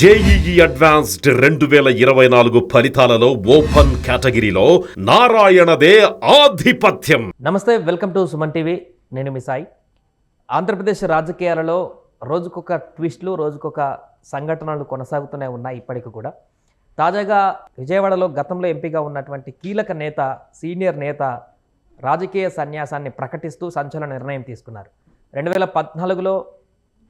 JEE advanced రెండు వేల ఇరవై నాలుగు ఫలితాలలో ఓపెన్ కేటగిరీలో నారాయణదే ఆధిపత్యం. నమస్తే వెల్కమ్ టు సుమన్ టీవీ. నేను మీ సాయి. ఆంధ్రప్రదేశ్ రాజకీయాలలో రోజుకొక ట్విస్ట్లు రోజుకొక సంఘటనలు కొనసాగుతూనే ఉన్నాయి ఇప్పటికి కూడా. తాజాగా విజయవాడలో గతంలో ఎంపీగా ఉన్నటువంటి కీలక నేత సీనియర్ నేత రాజకీయ సన్యాసాన్ని ప్రకటిస్తూ సంచలన నిర్ణయం తీసుకున్నారు. రెండు వేల పద్నాలుగులో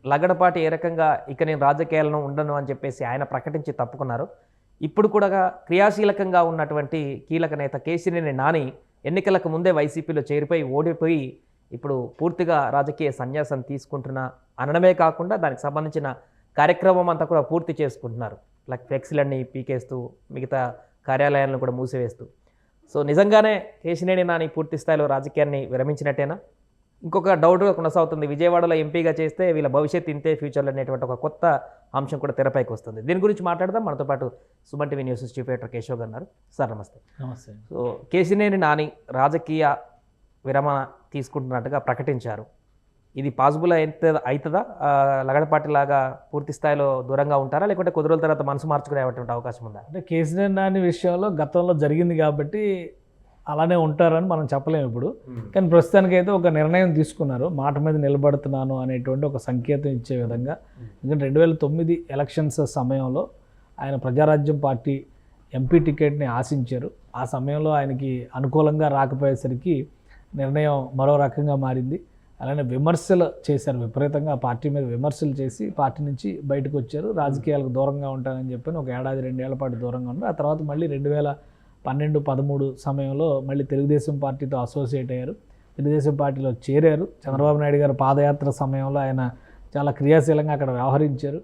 లగడపాటి ఏ రకంగా ఇక నేను రాజకీయాలను ఉండను అని చెప్పేసి ఆయన ప్రకటించి తప్పుకున్నారు. ఇప్పుడు కూడా క్రియాశీలకంగా ఉన్నటువంటి కీలక నేత కేసినేని నాని ఎన్నికలకు ముందే వైసీపీలో చేరిపోయి ఓడిపోయి ఇప్పుడు పూర్తిగా రాజకీయ సన్యాసం తీసుకుంటున్న అనడమే కాకుండా దానికి సంబంధించిన కార్యక్రమం అంతా కూడా పూర్తి చేసుకుంటున్నారు. లైక్ ఫ్లెక్సీలన్నీ పీకేస్తూ మిగతా కార్యాలయాలను కూడా మూసివేస్తూ. సో నిజంగానే కేసినేని నాని పూర్తి స్థాయిలో రాజకీయాన్ని విరమించినట్టేనా? ఇంకొక డౌట్ కొనసాగుతుంది. విజయవాడలో ఎంపీగా చేస్తే వీళ్ళ భవిష్యత్ ఇంతే ఫ్యూచర్లో అనేటువంటి ఒక కొత్త అంశం కూడా తెరపైకి వస్తుంది. దీని గురించి మాట్లాడదాం. మనతో పాటు Suman TV news chief editor Keshav గారు ఉన్నారు. సార్ నమస్తే. నమస్తే. సో కేసినేని నాని రాజకీయ విరమణ తీసుకుంటున్నట్టుగా ప్రకటించారు. ఇది పాసిబుల్ అయితే అవుతుందా లగడపాటి లాగా పూర్తి స్థాయిలో దూరంగా ఉంటారా? లేకుంటే కొద్ది రోజుల తర్వాత మనసు మార్చుకునేటువంటి అవకాశం ఉందా? అంటే కేసీఆర్ నాని విషయంలో గతంలో జరిగింది కాబట్టి అలానే ఉంటారని మనం చెప్పలేము ఇప్పుడు. కానీ ప్రస్తుతానికైతే ఒక నిర్ణయం తీసుకున్నారు. మాట మీద నిలబడుతున్నాను అనేటువంటి ఒక సంకేతం ఇచ్చే విధంగా. ఎందుకంటే రెండు వేల తొమ్మిది ఎలక్షన్స్ సమయంలో ఆయన ప్రజారాజ్యం పార్టీ ఎంపీ టికెట్ని ఆశించారు. ఆ సమయంలో ఆయనకి అనుకూలంగా రాకపోయేసరికి నిర్ణయం మరో రకంగా మారింది. అలానే విమర్శలు చేశారు విపరీతంగా. ఆ పార్టీ మీద విమర్శలు చేసి పార్టీ నుంచి బయటకు వచ్చారు. రాజకీయాలకు దూరంగా ఉంటానని చెప్పి ఒక ఏడాది రెండేళ్ళ పాటు దూరంగా ఉన్నారు. ఆ తర్వాత మళ్ళీ రెండు వేల పన్నెండు పదమూడు సమయంలో మళ్ళీ తెలుగుదేశం పార్టీతో అసోసియేట్ అయ్యారు. తెలుగుదేశం పార్టీలో చేరారు. చంద్రబాబు నాయుడు గారు పాదయాత్ర సమయంలో ఆయన చాలా క్రియాశీలంగా అక్కడ వ్యవహరించారు.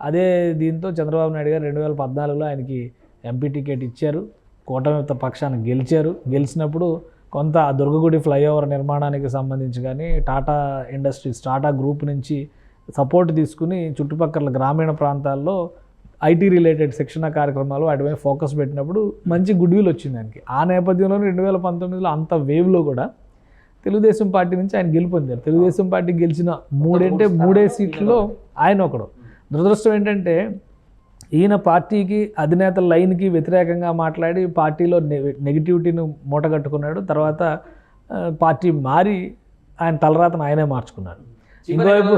అదే దీంతో చంద్రబాబు నాయుడు గారు రెండు వేల పద్నాలుగులో ఆయనకి ఎంపీ టికెట్ ఇచ్చారు. కూటమి పక్షాన్ని గెలిచారు. గెలిచినప్పుడు కొంత దుర్గగుడి ఫ్లైఓవర్ నిర్మాణానికి సంబంధించి కానీ టాటా ఇండస్ట్రీస్ టాటా గ్రూప్ నుంచి సపోర్ట్ తీసుకుని చుట్టుపక్కల గ్రామీణ ప్రాంతాల్లో ఐటీ రిలేటెడ్ శిక్షణ కార్యక్రమాలు వాటి మీద ఫోకస్ పెట్టినప్పుడు మంచి గుడ్ విల్ వచ్చింది ఆయనకి. ఆ నేపథ్యంలో రెండు వేల పంతొమ్మిదిలో అంత వేవ్లో కూడా తెలుగుదేశం పార్టీ నుంచి ఆయన గెలుపొందారు. తెలుగుదేశం పార్టీ గెలిచిన మూడంటే మూడే సీట్లలో ఆయన ఒకడు. దురదృష్టం ఏంటంటే ఈయన పార్టీకి అధినేత లైన్కి వ్యతిరేకంగా మాట్లాడి పార్టీలో నెగిటివిటీని మూటగట్టుకున్నాడు. తర్వాత పార్టీ మారి ఆయన తలరాతను ఆయనే మార్చుకున్నాడు. ఇంకోవైపు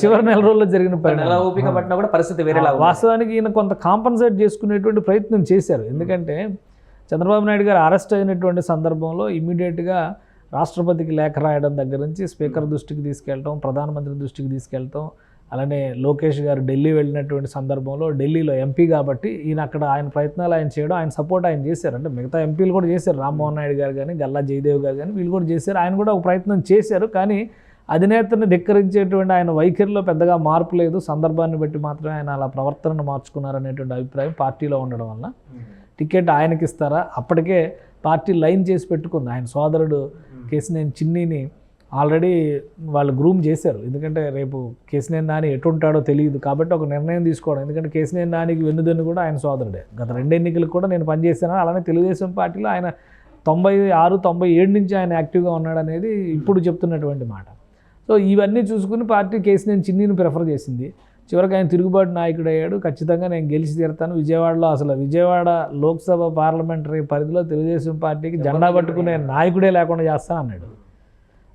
చివరి నెల రోజుల్లో జరిగిన పరిణామం. ఓపిక పట్టినా కూడా పరిస్థితి వేరేలా. వాస్తవానికి ఈయన కొంత కాంపన్సేట్ చేసుకునేటువంటి ప్రయత్నం చేశారు. ఎందుకంటే చంద్రబాబు నాయుడు గారు అరెస్ట్ అయినటువంటి సందర్భంలో ఇమీడియట్గా రాష్ట్రపతికి లేఖ రాయడం దగ్గర నుంచి స్పీకర్ దృష్టికి తీసుకెళ్ళటం ప్రధానమంత్రి దృష్టికి తీసుకెళ్ళటం అలానే లోకేష్ గారు ఢిల్లీ వెళ్ళినటువంటి సందర్భంలో ఢిల్లీలో ఎంపీ కాబట్టి ఈయన అక్కడ ఆయన ప్రయత్నాలు ఆయన చేయడం ఆయన సపోర్ట్ ఆయన చేశారు. అంటే మిగతా ఎంపీలు కూడా చేశారు. రామ్మోహన్ నాయుడు గారు కానీ గల్లా జయదేవ్ గారు కానీ వీళ్ళు కూడా చేశారు. ఆయన కూడా ఒక ప్రయత్నం చేశారు. కానీ అధినేతను ధిక్కరించేటువంటి ఆయన వైఖరిలో పెద్దగా మార్పు లేదు. సందర్భాన్ని బట్టి మాత్రమే ఆయన అలా ప్రవర్తనను మార్చుకున్నారనేటువంటి అభిప్రాయం పార్టీలో ఉండడం వల్ల టికెట్ ఆయనకి ఇస్తారా? అప్పటికే పార్టీ లైన్ చేసి పెట్టుకుంది. ఆయన సోదరుడు కేసినేని చిన్నీని ఆల్రెడీ వాళ్ళు గ్రూమ్ చేశారు. ఎందుకంటే రేపు కేసినేని నాని ఎటుంటాడో తెలియదు కాబట్టి ఒక నిర్ణయం తీసుకోవడం. ఎందుకంటే కేసినేని నానికి వెన్నుదన్ను కూడా ఆయన సోదరుడే. గత రెండు ఎన్నికలకు కూడా నేను పనిచేశాను. అలానే తెలుగుదేశం పార్టీలో ఆయన తొంభై ఆరు తొంభై ఏడు నుంచి ఆయన యాక్టివ్గా ఉన్నాడు అనేది ఇప్పుడు చెప్తున్నటువంటి మాట. సో ఇవన్నీ చూసుకుని పార్టీ కేసినేని చిన్నీని ప్రిఫర్ చేసింది. చివరికి ఆయన తిరుగుబాటు నాయకుడు అయ్యాడు ఖచ్చితంగా నేను గెలిచి తీరుతాను. విజయవాడలో అసలు విజయవాడ లోక్సభ పార్లమెంటరీ పరిధిలో తెలుగుదేశం పార్టీకి జెండా పట్టుకునే నాయకుడే లేకుండా చేస్తాను అన్నాడు.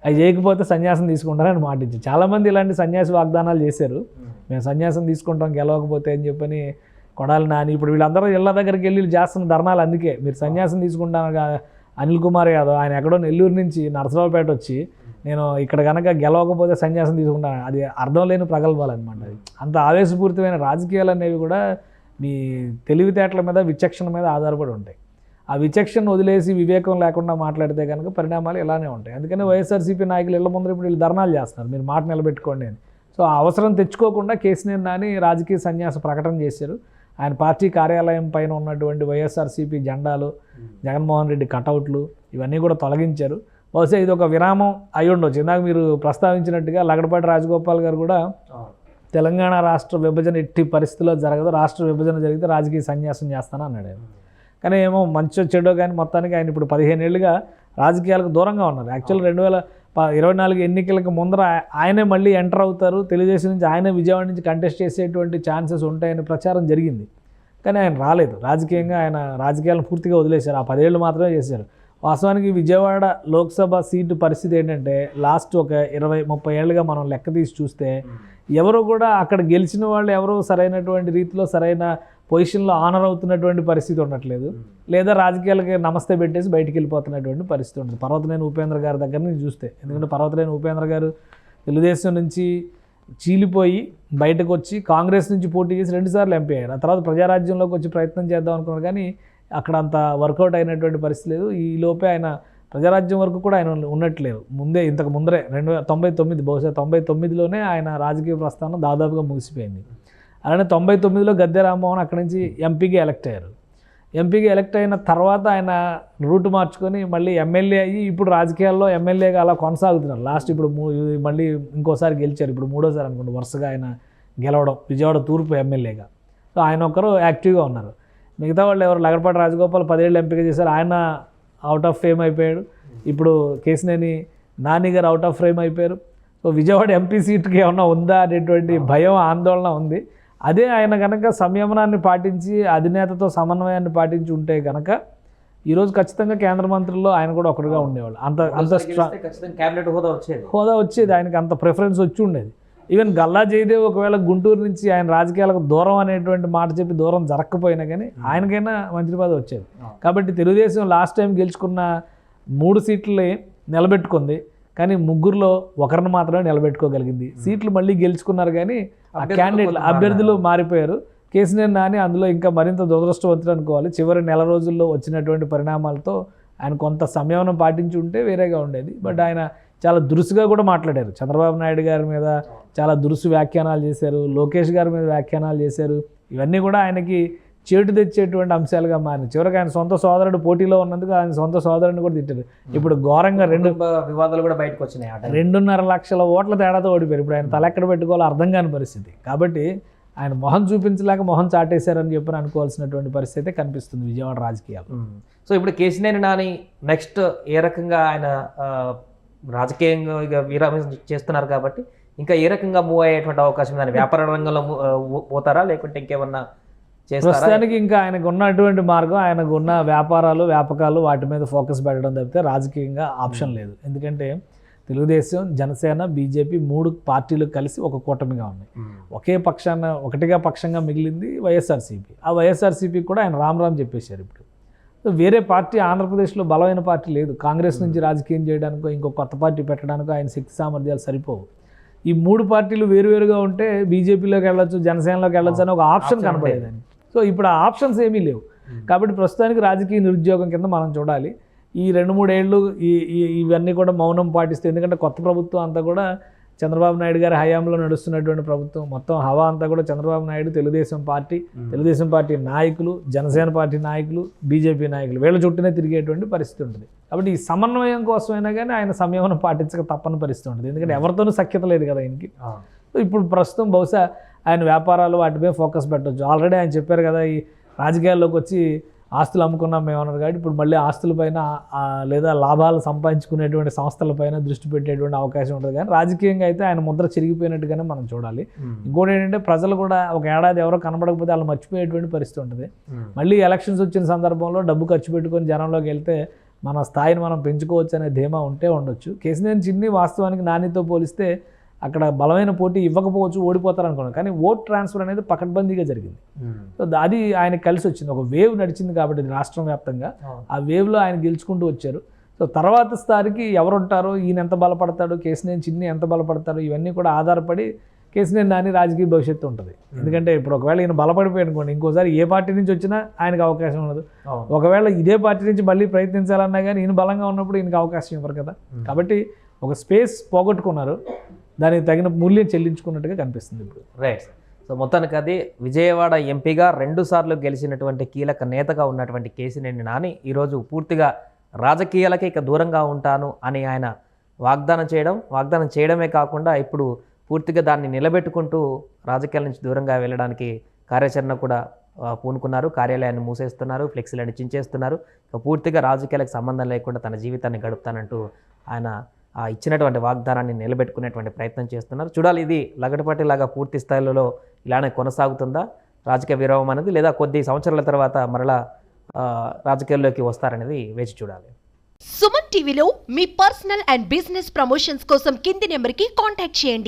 అవి చేయకపోతే సన్యాసం తీసుకుంటారని మాట ఇచ్చి చాలామంది ఇలాంటి సన్యాసి వాగ్దానాలు చేశారు. మేము సన్యాసం తీసుకుంటాం గెలవకపోతే అని చెప్పని కొడాలి నాని. ఇప్పుడు వీళ్ళందరూ ఇళ్ళ దగ్గరికి వెళ్ళి చేస్తున్న ధర్నాలు అందుకే. మీరు సన్యాసం తీసుకుంటాను అనిల్ కుమార్ యాదవ్ ఆయన ఎక్కడో నెల్లూరు నుంచి నరసరావుపేట వచ్చి నేను ఇక్కడ కనుక గెలవకపోతే సన్యాసం తీసుకుంటాను అది అర్థం లేని ప్రగల్భాలు అనమాట అది. అంత ఆవేశపూరితమైన రాజకీయాలు అనేవి కూడా మీ తెలివితేటల మీద విచక్షణ మీద ఆధారపడి ఉంటాయి. ఆ విచక్షణ వదిలేసి వివేకం లేకుండా మాట్లాడితే కనుక పరిణామాలు ఇలానే ఉంటాయి. అందుకని వైఎస్ఆర్సీపీ నాయకులు ఇళ్ళ ముందర ఇప్పుడు వీళ్ళు ధర్నాలు చేస్తున్నారు. మీరు మాట నిలబెట్టుకోండి అని. సో ఆ అవసరం తెచ్చుకోకుండా కేసీఆర్ నాని రాజకీయ సన్యాస ప్రకటన చేశారు. ఆయన పార్టీ కార్యాలయం పైన ఉన్నటువంటి వైఎస్ఆర్సీపీ జెండాలు జగన్మోహన్ రెడ్డి కటౌట్లు ఇవన్నీ కూడా తొలగించారు. బహుశా ఇది ఒక విరామం అయి ఉండొచ్చు. ఇందాక మీరు ప్రస్తావించినట్టుగా లగడపాటి రాజగోపాల్ గారు కూడా తెలంగాణ రాష్ట్ర విభజన ఎట్టి పరిస్థితుల్లో జరగదు రాష్ట్ర విభజన జరిగితే రాజకీయ సన్యాసం చేస్తాను అన్నాడు ఆయన. కానీ ఏమో మంచో చెడో కానీ మొత్తానికి ఆయన ఇప్పుడు పదిహేను ఏళ్ళుగా రాజకీయాలకు దూరంగా ఉన్నారు. యాక్చువల్ రెండు వేల ఇరవై నాలుగు ఎన్నికలకు ముందర ఆయనే మళ్ళీ ఎంటర్ అవుతారు. తెలుగుదేశం నుంచి ఆయనే విజయవాడ నుంచి కంటెస్ట్ చేసేటువంటి ఛాన్సెస్ ఉంటాయని ప్రచారం జరిగింది. కానీ ఆయన రాలేదు. రాజకీయంగా ఆయన రాజకీయాలను పూర్తిగా వదిలేశారు. ఆ పదేళ్ళు మాత్రమే చేశారు. వాస్తవానికి విజయవాడ లోక్సభ సీటు పరిస్థితి ఏంటంటే లాస్ట్ ఒక ఇరవై ముప్పై ఏళ్ళుగా మనం లెక్క తీసి చూస్తే ఎవరు కూడా అక్కడ గెలిచిన వాళ్ళు ఎవరో సరైనటువంటి రీతిలో సరైన పొజిషన్లో ఆనర్ అవుతున్నటువంటి పరిస్థితి ఉండట్లేదు. లేదా రాజకీయాలకి నమస్తే పెట్టేసి బయటికి వెళ్ళిపోతున్నటువంటి పరిస్థితి ఉంటుంది పర్వతనేని ఉపేంద్ర గారి దగ్గర నుంచి చూస్తే ఎందుకంటే పర్వతనేని ఉపేంద్ర గారు తెలుగుదేశం నుంచి చీలిపోయి బయటకు వచ్చి కాంగ్రెస్ నుంచి పోటీ చేసి రెండుసార్లు ఎంపీ అయ్యారు. ఆ తర్వాత ప్రజారాజ్యంలోకి వచ్చి ప్రయత్నం చేద్దాం అనుకున్నారు కానీ అక్కడ అంత వర్కౌట్ అయినటువంటి పరిస్థితి లేదు. ఈ లోపే ఆయన ప్రజారాజ్యం వరకు కూడా ఆయన ఉన్నట్లేదు ముందే ఇంతకు ముందరే రెండు వేల తొంభై తొమ్మిది బహుశా తొంభై తొమ్మిదిలోనే ఆయన రాజకీయ ప్రస్థానం దాదాపుగా ముగిసిపోయింది. అలానే తొంభై తొమ్మిదిలో గద్దె రామ్మోహన్ అక్కడి నుంచి ఎంపీగా ఎలక్ట్ అయ్యారు. ఎంపీగా ఎలక్ట్ అయిన తర్వాత ఆయన రూట్ మార్చుకొని మళ్ళీ ఎమ్మెల్యే అయ్యి ఇప్పుడు రాజకీయాల్లో ఎమ్మెల్యేగా అలా కొనసాగుతున్నారు. లాస్ట్ ఇప్పుడు మళ్ళీ ఇంకోసారి గెలిచారు. ఇప్పుడు మూడోసారి అనుకోండి వరుసగా ఆయన గెలవడం విజయవాడ తూర్పు ఎమ్మెల్యేగా. సో ఆయన ఒకరు యాక్టివ్గా ఉన్నారు. మిగతా వాళ్ళు ఎవరు లగడపాటి రాజగోపాల్ పదేళ్ళు ఎంపిక చేశారు ఆయన అవుట్ ఆఫ్ ఫేమ్ అయిపోయాడు. ఇప్పుడు కేసినేని నాని గారు అవుట్ ఆఫ్ ఫ్రేమ్ అయిపోయారు. సో విజయవాడ ఎంపీ సీట్కి ఏమన్నా ఉందా అనేటువంటి భయం ఆందోళన ఉంది. అదే ఆయన కనుక సంయమనాన్ని పాటించి అధినేతతో సమన్వయాన్ని పాటించి ఉంటే కనుక ఈరోజు ఖచ్చితంగా కేంద్ర మంత్రుల్లో ఆయన కూడా ఒకటిగా ఉండేవాళ్ళు. అంత అంత స్ట్రా గెలిస్తే ఖచ్చితంగా క్యాబినెట్ హోదా వచ్చేది. హోదా వచ్చేది. ఆయనకి అంత ప్రిఫరెన్స్ వచ్చి ఉండేది. ఈవెన్ గల్లా జయదేవ్ ఒకవేళ గుంటూరు నుంచి ఆయన రాజకీయాలకు దూరం అనేటువంటి మాట చెప్పి దూరం జరగకపోయినా కానీ ఆయనకైనా మంత్రి పదవి వచ్చేది. కాబట్టి తెలుగుదేశం లాస్ట్ టైం గెలుచుకున్న మూడు సీట్లని నిలబెట్టుకుంది. కానీ ముగ్గురులో ఒకరిని మాత్రమే నిలబెట్టుకోగలిగింది. సీట్లు మళ్ళీ గెలుచుకున్నారు కానీ ఆ క్యాండిడేట్లు అభ్యర్థులు మారిపోయారు. కేసీఆర్ నాని అందులో ఇంకా మరింత దురదృష్టవంతుడు అనుకోవాలి. చివరి నెల రోజుల్లో వచ్చినటువంటి పరిణామాలతో ఆయన కొంత సంయమనం పాటించి ఉంటే వేరేగా ఉండేది. బట్ ఆయన చాలా దురుసుగా కూడా మాట్లాడారు. చంద్రబాబు నాయుడు గారి మీద చాలా దురుసు వ్యాఖ్యానాలు చేశారు లోకేష్ గారి మీద వ్యాఖ్యానాలు చేశారు. ఇవన్నీ కూడా ఆయనకి చేటు తెచ్చేటువంటి అంశాలుగా మారినాయి. చివరికి ఆయన సొంత సోదరుడు పోటీలో ఉన్నందుకు ఆయన సొంత సోదరుడిని కూడా తిట్టారు. ఇప్పుడు ఘోరంగా రెండు వివాదాలు కూడా బయటకు వచ్చినాయి. రెండున్నర లక్షల ఓట్ల తేడాతో ఓడిపోయారు. ఇప్పుడు ఆయన తల ఎక్కడ పెట్టుకోవాలో అర్థం కాని పరిస్థితి. కాబట్టి ఆయన మొహం చూపించలేక మొహం చాటేశారని చెప్పి అనుకోవాల్సినటువంటి పరిస్థితి అయితే కనిపిస్తుంది విజయవాడ రాజకీయాలు. సో ఇప్పుడు కేసీనేని నాని నెక్స్ట్ ఏ రకంగా ఆయన రాజకీయంగా విరామం చేస్తున్నారు కాబట్టి ఇంకా ఏ రకంగా మూవ్ అయ్యేటువంటి అవకాశం ఆయన వ్యాపార రంగంలో పోతారా? లేకుంటే ఇంకేమన్నా ప్రస్తుతానికి ఇంకా ఆయనకు ఉన్నటువంటి మార్గం ఆయనకు ఉన్న వ్యాపారాలు వ్యాపకాలు వాటి మీద ఫోకస్ పెట్టడం తప్పితే రాజకీయంగా ఆప్షన్ లేదు. ఎందుకంటే తెలుగుదేశం జనసేన బీజేపీ మూడు పార్టీలు కలిసి ఒక కూటమిగా ఉన్నాయి. మ్మ్. ఒకే పక్షాన ఒకటిగా పక్షంగా మిగిలింది వైఎస్ఆర్సీపీ. ఆ వైఎస్ఆర్సీపీ కూడా ఆయన రామ్ రామ్ చెప్పేశారు ఇప్పుడు. సో వేరే పార్టీ ఆంధ్రప్రదేశ్లో బలమైన పార్టీ లేదు. కాంగ్రెస్ నుంచి రాజకీయం చేయడానికో ఇంకో కొత్త పార్టీ పెట్టడానికో ఆయన శక్తి సామర్థ్యాలు సరిపోవు. ఈ మూడు పార్టీలు వేరువేరుగా ఉంటే బీజేపీలోకి వెళ్ళొచ్చు జనసేనలోకి వెళ్ళొచ్చు అని ఒక ఆప్షన్ కనపడేదని సో ఇప్పుడు ఆ ఆప్షన్స్ ఏమీ లేవు. కాబట్టి ప్రస్తుతానికి రాజకీయ నిరుద్యోగం కింద మనం చూడాలి. ఈ రెండు మూడేళ్ళు ఈ- ఇవన్నీ కూడా మౌనం పాటిస్తే ఎందుకంటే కొత్త ప్రభుత్వం అంతా కూడా చంద్రబాబు నాయుడు గారి హయాంలో నడుస్తున్నటువంటి ప్రభుత్వం మొత్తం హవా అంతా కూడా చంద్రబాబు నాయుడు తెలుగుదేశం పార్టీ తెలుగుదేశం పార్టీ నాయకులు జనసేన పార్టీ నాయకులు బీజేపీ నాయకులు వీళ్ళ చుట్టూనే తిరిగేటువంటి పరిస్థితి ఉంటుంది. కాబట్టి ఈ సమన్వయం కోసమైనా కానీ ఆయన సంయమనం పాటించక తప్పని పరిస్థితి ఉంటుంది. ఎందుకంటే ఎవరితోనూ సఖ్యత లేదు కదా ఆయనకి ఇప్పుడు ప్రస్తుతం బహుశా ఆయన వ్యాపారాలు వాటిపై ఫోకస్ పెట్టవచ్చు ఆల్రెడీ ఆయన చెప్పారు కదా ఈ రాజకీయాల్లోకి వచ్చి ఆస్తులు అమ్ముకున్నాం మేము అన్నారు కాబట్టి ఇప్పుడు మళ్ళీ ఆస్తులపైన ఆ, లేదా లాభాలు సంపాదించుకునేటువంటి సంస్థలపైన దృష్టి పెట్టేటువంటి అవకాశం ఉంటుంది కానీ రాజకీయంగా అయితే ఆయన ముద్ర చిరిగిపోయినట్టుగానే మనం చూడాలి. ఇంకోటి ఏంటంటే ప్రజలు కూడా ఒక ఏడాది ఎవరో కనబడకపోతే వాళ్ళు మర్చిపోయేటువంటి పరిస్థితి ఉంటుంది. మళ్ళీ ఎలక్షన్స్ వచ్చిన సందర్భంలో డబ్బు ఖర్చు పెట్టుకొని జనంలోకి వెళ్తే మన స్థాయిని మనం పెంచుకోవచ్చు అనే ధీమా ఉంటే ఉండొచ్చు కేసీఆర్ చిన్ని వాస్తవానికి నానితో పోలిస్తే అక్కడ బలమైన పోటీ ఇవ్వకపోవచ్చు ఓడిపోతారు అనుకున్నాను కానీ ఓట్ ట్రాన్స్ఫర్ అనేది పకడ్బందీగా జరిగింది. సో ద- అది ఆయనకి కలిసి వచ్చింది. ఒక వేవ్ నడిచింది కాబట్టి రాష్ట్రం వ్యాప్తంగా. ఆ వేవ్లో ఆయన గెలుచుకుంటూ వచ్చారు. సో తర్వాత స్థాయికి ఎవరు ఉంటారో ఈయన ఎంత బలపడతాడు? కేసీనేని చిన్ని ఎంత బలపడతాడు ఇవన్నీ కూడా ఆధారపడి కేసీనేని నాని రాజకీయ భవిష్యత్తు ఉంటుంది. ఎందుకంటే ఇప్పుడు ఒకవేళ ఈయన బలపడిపోయి అనుకోండి ఇంకోసారి ఏ పార్టీ నుంచి వచ్చినా ఆయనకు అవకాశం ఉండదు. ఒకవేళ ఇదే పార్టీ నుంచి మళ్ళీ ప్రయత్నించాలన్నా కానీ ఈయన బలంగా ఉన్నప్పుడు ఈయనకి అవకాశం ఇవ్వరు కదా. కాబట్టి ఒక స్పేస్ పోగొట్టుకున్నారు. దానికి తగిన మూల్యం చెల్లించుకున్నట్టుగా కనిపిస్తుంది ఇప్పుడు. రైట్ సో మొత్తానికి అది విజయవాడ ఎంపీగా రెండుసార్లు గెలిచినటువంటి కీలక నేతగా ఉన్నటువంటి కేసినేని నాని ఈరోజు పూర్తిగా రాజకీయాలకే ఇక దూరంగా ఉంటాను అని ఆయన వాగ్దానం చేయడం వాగ్దానం చేయడమే కాకుండా ఇప్పుడు పూర్తిగా దాన్ని నిలబెట్టుకుంటూ రాజకీయాల నుంచి దూరంగా వెళ్ళడానికి కార్యాచరణ కూడా పూనుకున్నారు. కార్యాలయాన్ని మూసేస్తున్నారు ఫ్లెక్సీలను చించేస్తున్నారు. పూర్తిగా రాజకీయాలకు సంబంధం లేకుండా తన జీవితాన్ని గడుపుతానంటూ ఆయన ఇచ్చినటువంటి వాగ్దానాన్ని నిలబెట్టుకునేటువంటి ప్రయత్నం చేస్తున్నారు. చూడాలి ఇది లగడపాటి లాగా పూర్తి స్థాయిలో ఇలానే కొనసాగుతుందా? రాజకీయ విరామం అనేది లేదా కొద్ది సంవత్సరాల తర్వాత మరలా రాజకీయాల్లోకి వస్తారనేది వేచి చూడాలి. సుమన్ టీవీలో మీ పర్సనల్ అండ్ బిజినెస్ ప్రమోషన్స్ కోసం కింది నెంబర్కి కాంటాక్ట్ చేయండి.